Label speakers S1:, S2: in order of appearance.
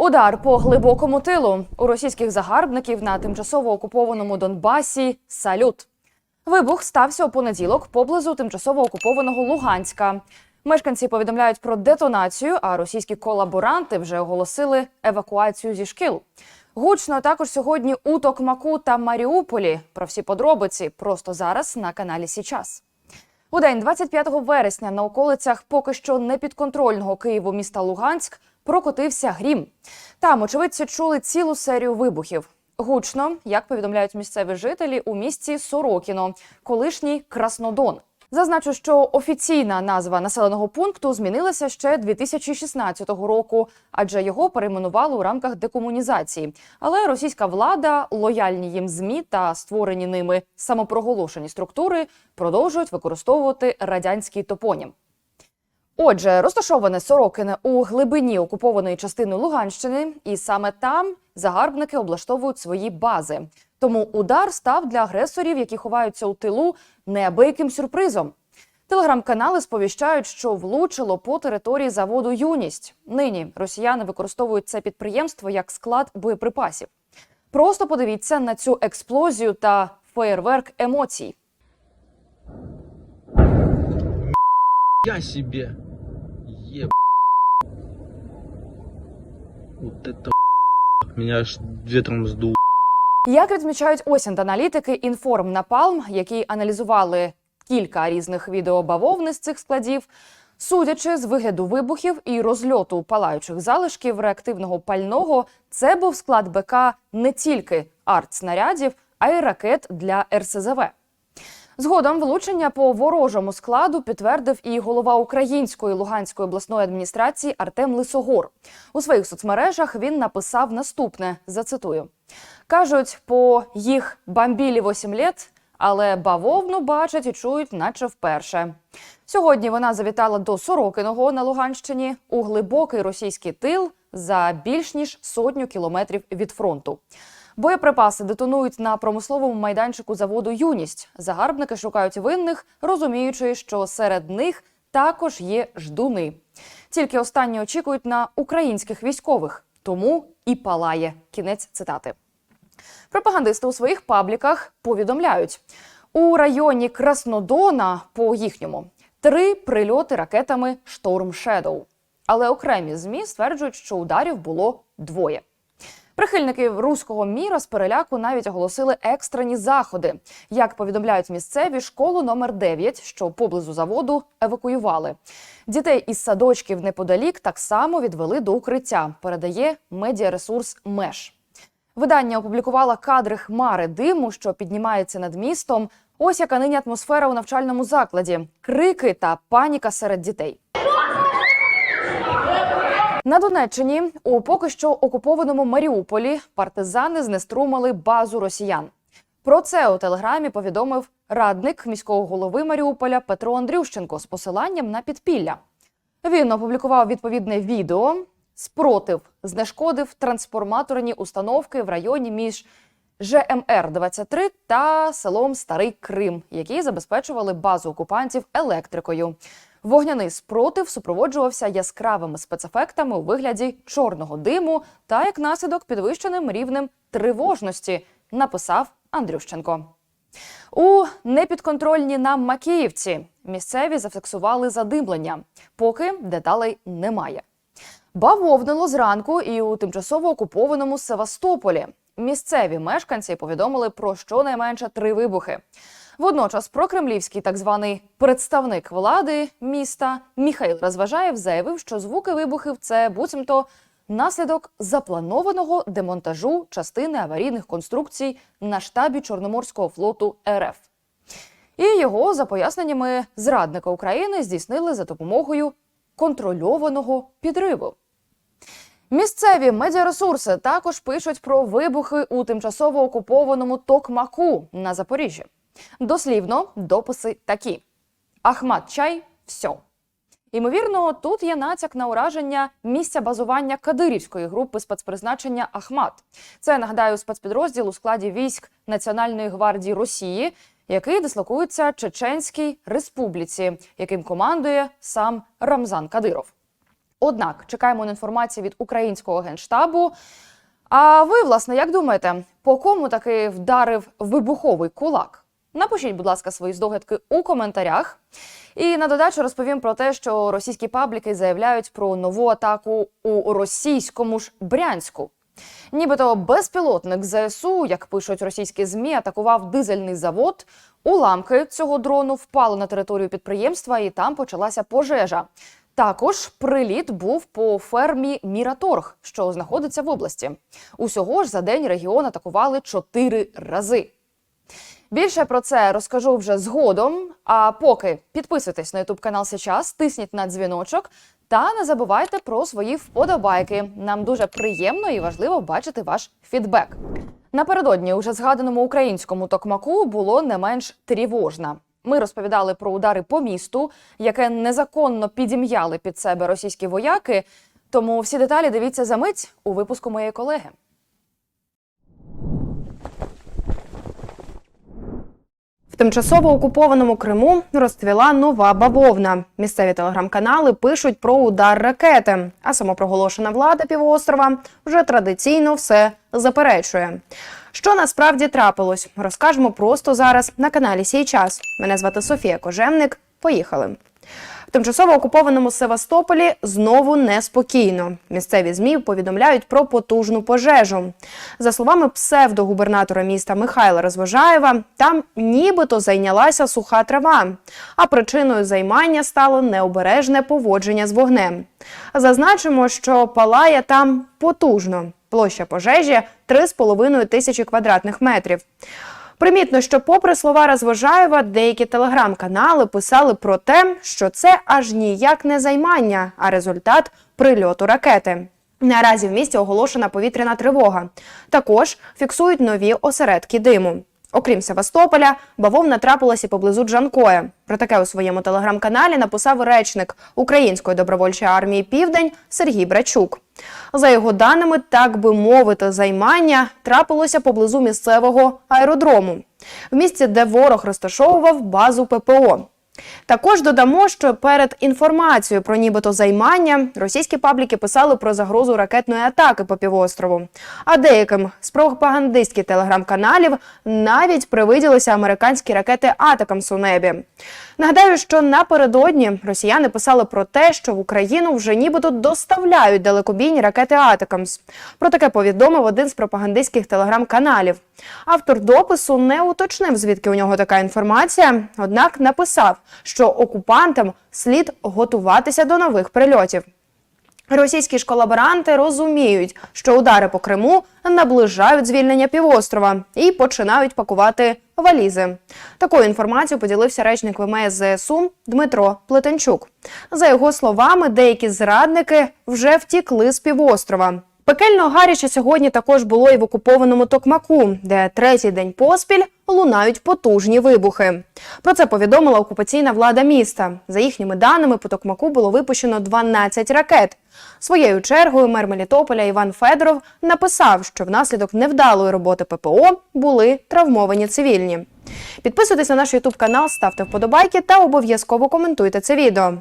S1: Удар по глибокому тилу у російських загарбників на тимчасово окупованому Донбасі. Салют. Вибух стався у понеділок поблизу тимчасово окупованого Луганська. Мешканці повідомляють про детонацію, а російські колаборанти вже оголосили евакуацію зі шкіл. Гучно також сьогодні у Токмаку та Маріуполі. Про всі подробиці просто зараз на каналі Січас. У день 25 вересня на околицях поки що непідконтрольного Києву міста Луганськ прокотився грім. Там очевидці чули цілу серію вибухів. Гучно, як повідомляють місцеві жителі, у місті Сорокіно, колишній Краснодон. Зазначу, що офіційна назва населеного пункту змінилася ще 2016 року, адже його перейменували у рамках декомунізації. Але російська влада, лояльні їм змі та створені ними самопроголошені структури продовжують використовувати радянський топонім. Отже, розташоване Сорокине у глибині окупованої частини Луганщини, і саме там загарбники облаштовують свої бази. Тому удар став для агресорів, які ховаються у тилу, неабияким сюрпризом. Телеграм-канали сповіщають, що влучило по території заводу Юність. Нині росіяни використовують це підприємство як склад боєприпасів. Просто подивіться на цю експлозію та феєрверк емоцій.
S2: Я себе. Еб... Вот это меня аж ветром сдул.
S1: Як відмічають осінт-аналітики інформ Напалм, які аналізували кілька різних відео бавовни з цих складів, судячи з вигляду вибухів і розльоту палаючих залишків реактивного пального, це був склад БК не тільки артснарядів, а й ракет для РСЗВ. Згодом влучення по ворожому складу підтвердив і голова української Луганської обласної адміністрації Артем Лисогор. У своїх соцмережах він написав наступне: зацитую: кажуть, по їх бамбілі 8 літ, але бавовну бачать і чують, наче вперше. Сьогодні вона завітала до Сорокиного на Луганщині у глибокий російський тил за більш ніж сотню кілометрів від фронту. Боєприпаси детонують на промисловому майданчику заводу Юність. Загарбники шукають винних, розуміючи, що серед них також є ждуни. Тільки останні очікують на українських військових, тому і палає. Кінець цитати. Пропагандисти у своїх пабліках повідомляють у районі Краснодона по їхньому три прильоти ракетами Шторм Шедоу. Але окремі змі стверджують, що ударів було двоє. Прихильники руського міра з переляку навіть оголосили екстрені заходи. Як повідомляють місцеві, школу номер 9, що поблизу заводу, евакуювали. Дітей із садочків неподалік так само відвели до укриття. Передає медіаресурс Меш. Видання опублікувало кадри хмари диму, що піднімається над містом. Ось яка нині атмосфера у навчальному закладі: крики та паніка серед дітей. На Донеччині у поки що окупованому Маріуполі партизани знеструмили базу росіян. Про це у телеграмі повідомив радник міського голови Маріуполя Петро Андрющенко з посиланням на підпілля. Він опублікував відповідне відео. Спротив знешкодив трансформаторні установки в районі між ЖМР 23 та селом Старий Крим, які забезпечували базу окупантів електрикою. Вогняний спротив супроводжувався яскравими спецефектами у вигляді чорного диму та як наслідок підвищеним рівнем тривожності, написав Андрющенко. У непідконтрольній нам Макіївці місцеві зафіксували задимлення, поки деталей немає. Бавовнило зранку і у тимчасово окупованому Севастополі. Місцеві мешканці повідомили про щонайменше три вибухи. Водночас прокремлівський так званий представник влади міста Міхаїл Розважаєв заявив, що звуки вибухів це буцімто наслідок запланованого демонтажу частини аварійних конструкцій на штабі Чорноморського флоту РФ. І його, за поясненнями зрадника України, здійснили за допомогою контрольованого підриву. Місцеві медіаресурси також пишуть про вибухи у тимчасово окупованому Токмаку на Запоріжжі. Дослівно, дописи такі: Ахмат Чай, все. Ймовірно, тут є натяк на ураження місця базування кадирівської групи спецпризначення Ахмат. Це нагадаю спецпідрозділ у складі військ Національної гвардії Росії, який дислокується Чеченській республіці, яким командує сам Рамзан Кадиров. Однак чекаємо на інформацію від українського генштабу. А ви, власне, як думаєте, по кому таки вдарив вибуховий кулак? Напишіть, будь ласка, свої здогадки у коментарях. І на додачу розповім про те, що російські пабліки заявляють про нову атаку у російському ж Брянську. Нібито безпілотник ЗСУ, як пишуть російські змі, атакував дизельний завод. Уламки цього дрону впали на територію підприємства, і там почалася пожежа. Також приліт був по фермі Міраторг, що знаходиться в області. Усього ж за день регіон атакували чотири рази. Більше про це розкажу вже згодом. А поки підписуйтесь на ютуб канал сейчас, тисніть на дзвіночок та не забувайте про свої вподобайки. Нам дуже приємно і важливо бачити ваш фідбек. Напередодні уже згаданому українському токмаку було не менш тривожно. Ми розповідали про удари по місту, яке незаконно підім'яли під себе російські вояки. Тому всі деталі дивіться за мить у випуску моєї колеги.
S3: Тимчасово окупованому Криму розцвіла нова бавовна. Місцеві телеграм-канали пишуть про удар ракети, а самопроголошена влада півострова вже традиційно все заперечує. Що насправді трапилось, розкажемо просто зараз на каналі Сій час. Мене звати Софія Кожевник. Поїхали. В тимчасово окупованому Севастополі знову неспокійно. Місцеві змі повідомляють про потужну пожежу. За словами псевдогубернатора міста Михайла Розвожаєва, там нібито зайнялася суха трава, а причиною займання стало необережне поводження з вогнем. Зазначимо, що палає там потужно. Площа пожежі 3,5 тисячі квадратних метрів. Примітно, що, попри слова Розважаєва, деякі телеграм-канали писали про те, що це аж ніяк не займання, а результат прильоту ракети. Наразі в місті оголошена повітряна тривога. Також фіксують нові осередки диму. Окрім Севастополя, бавовна трапилася поблизу Джанкоя. Про таке у своєму телеграм-каналі написав речник Української добровольчої армії Південь Сергій Брачук. За його даними, так би мовити, займання трапилося поблизу місцевого аеродрому, в місці, де ворог розташовував базу ППО. Також додамо, що перед інформацією про нібито займання російські пабліки писали про загрозу ракетної атаки по півострову. А деяким з пропагандистських телеграм-каналів навіть привиділися американські ракети Атакамс у небі. Нагадаю, що напередодні росіяни писали про те, що в Україну вже нібито доставляють далекобійні ракети Атакамс. Про таке повідомив один з пропагандистських телеграм-каналів. Автор допису не уточнив, звідки у нього така інформація, однак написав, що окупантам слід готуватися до нових прильотів. Російські ж колаборанти розуміють, що удари по Криму наближають звільнення півострова і починають пакувати валізи. Такою інформацією поділився речник ВМС ЗСУ Дмитро Плетенчук. За його словами, деякі зрадники вже втікли з півострова. Пекельно гаряче сьогодні також було і в окупованому Токмаку, де третій день поспіль лунають потужні вибухи. Про це повідомила окупаційна влада міста. За їхніми даними, по Токмаку було випущено 12 ракет. Своєю чергою мер Мелітополя Іван Федоров написав, що внаслідок невдалої роботи ППО були травмовані цивільні. Підписуйтесь на наш Ютуб канал, ставте вподобайки та обов'язково коментуйте це відео.